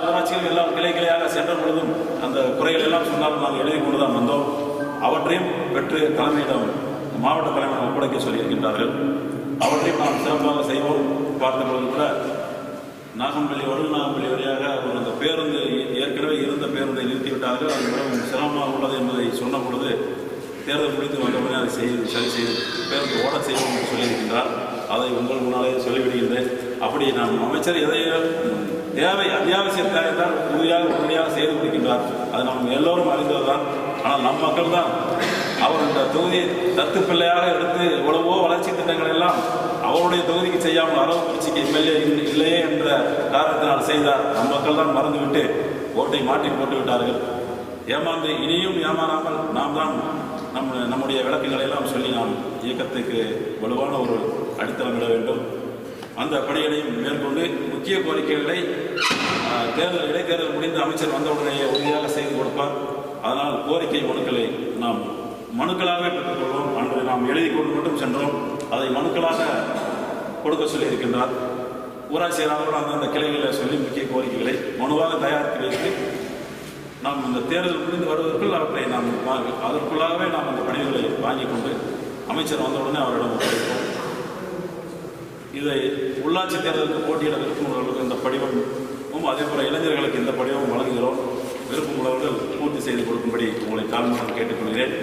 ஊராட்சிகள் எல்லாம் கிளை கிளையாக சென்ற பொழுதும் அந்த குறைகள் எல்லாம் சொன்னாலும் நாங்கள் எழுதி கொண்டு தான் வந்தோம். அவற்றையும் பெற்று தலைமையிடம் மாவட்ட தலைமையிடம் ஒப்படைக்க சொல்லியிருக்கின்றார்கள். அவற்றையும் நாம் சிறப்பாக செய்வோம். பார்த்த பொழுது கூட நாகம்பள்ளி வடுநாகம்பள்ளி வழியாக ஒரு அந்த பேருந்து ஏற்கனவே இருந்த பேருந்தை நிறுத்திவிட்டார்கள். அது மிகவும் சிரமமாக உள்ளது என்பதை சொன்ன பொழுது தேர்தல் முடித்து வந்தவுடனே அதை செய்து சரி செய்து பேருந்து ஓட செய்வோம் என்று சொல்லியிருக்கின்றார். அதை உங்கள் முன்னாலே சொல்லிவிடுகின்றேன். அப்படி நம் அமைச்சர் எதையும் தேவை அத்தியாவசிய தேவை தான் உறுதியாக உறுதியாக செய்து கொடுக்கின்றார் அது நாம் எல்லோரும் அறிந்ததுதான். ஆனால் நம் மக்கள் தான் அவர் இந்த தொகுதியை தத்து பிள்ளையாக எடுத்து எவ்வளவோ வளர்ச்சி திட்டங்கள் எல்லாம் அவருடைய தொகுதிக்கு செய்யாமல் அரவக்குறிச்சிக்கு எம்எல்ஏ இல்லையே என்ற காரணத்தினால் செய்தார். நம் மக்கள் தான் மறந்துவிட்டு ஓட்டை மாற்றி போட்டு விட்டார்கள் ஏமாந்து இனியும் ஏமாறாமல் நாம் தான் நம் நம்முடைய விளக்குகளை எல்லாம் சொல்லி நாம் இயக்கத்துக்கு வலுவான ஒரு அடித்தளமிட வேண்டும். அந்த பணிகளையும் மேற்கொண்டு முக்கிய கோரிக்கைகளை தேர்தல் இடைத்தேர்தல் முடிந்து அமைச்சர் வந்தவுடனே உறுதியாக செய்து கொடுப்பார். அதனால் கோரிக்கை மனுக்களை நாம் மனுக்களாகவே பெற்றுக்கொள்வோம். அன்று நாம் எழுதி கொண்டு மட்டும் சென்றோம். அதை மனுக்களாக கொடுக்க சொல்லியிருக்கின்றார். ஊராட்சி அவர்கள் அந்தந்த கிளைகளில் சொல்லி முக்கிய கோரிக்கைகளை மனுவாக தயாரித்து வைத்து நாம் இந்த தேர்தல் முடிந்து வருவதற்குள் அவற்றை நாம் அதற்குள்ளாகவே நாம் அந்த பணிகளை வாங்கி கொண்டு அமைச்சர் வந்தவுடனே அவரிடம் ஒப்படைப்போம். இதை உள்ளாட்சி தேர்தலுக்கு போட்டியிட விருப்பமுள்ளவர்களுக்கு இந்த படிவமும் அதே போல இளைஞர்களுக்கு இந்த படிவமும் வழங்குகிறோம். விருப்பமுள்ளவர்கள் பூர்த்தி செய்து கொடுக்கும்படி உங்களை தாழ்மையாக கேட்டுக்கொள்கிறேன்.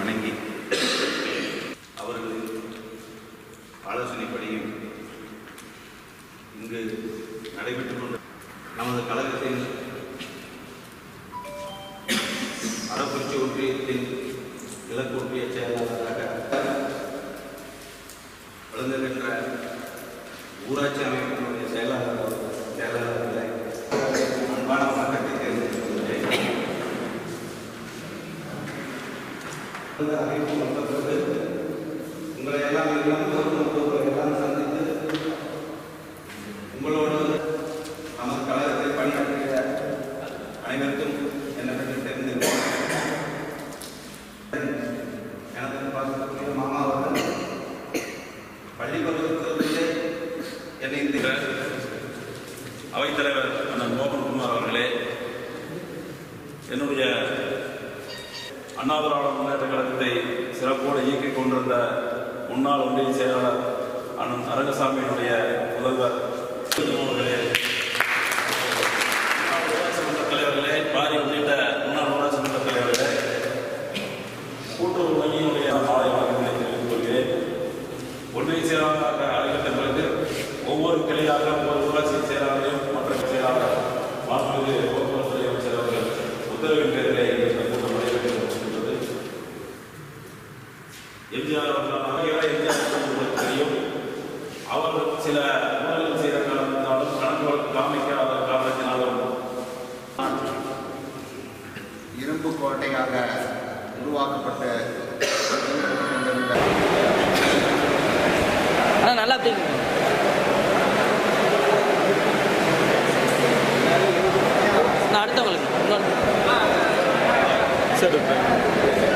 வணங்கி அவர்களின் ஆலோசனைப்படியும் இங்கு நடைபெற்றுக் கொண்ட நமது கழகத்தின் அரக்குறிச்சி ஒன்றியத்தின் கிழக்கு ஒன்றிய செயலாளராக வளர்ந்து ஊராட்சி அமைப்பினுடைய செயலாளர் செயலாளர்களை அன்பான வணக்கத்தை தெரிவித்துக் அறிவிப்பு வந்த பிறகு உங்களை எல்லாம் எல்லாம் எல்லாம் என்னை அவைத்தலைவர் அண்ணன் மோகன்குமார் அவர்களே என்னுடைய அண்ணா முன்னேற்ற கழகத்தை சிறப்போடு இயக்கிக் கொண்டிருந்த முன்னாள் ஒன்றிய செயலாளர் அண்ணன் அரங்கசாமியினுடைய முதல்வர் அவர்களே முன்னாள் ஊராட்சி மன்ற தலைவர்களே பாரி உள்ளிட்ட முன்னாள் ஊராட்சி மன்ற தலைவர்களே கூட்டுறவு ஒவ்வொரு கிளையாக ஒவ்வொரு ஊராட்சி செயலாளரையும் மற்ற செயலாளர் மாண்புமிகு போக்குவரத்து அமைச்சர் அவர்கள் உத்தரவின் பேரிலே இந்த கூட்டம் நடைபெற்று எம்ஜிஆர் அவர்கள் எம்ஜிஆர் உங்களுக்கு தெரியும். அவர் சில ஊழல் செய்த காரணத்தினாலும் கணக்குகள் காமிக்காத காரணத்தினாலும் இரும்பு கோட்டையாக உருவாக்கப்பட்ட セブン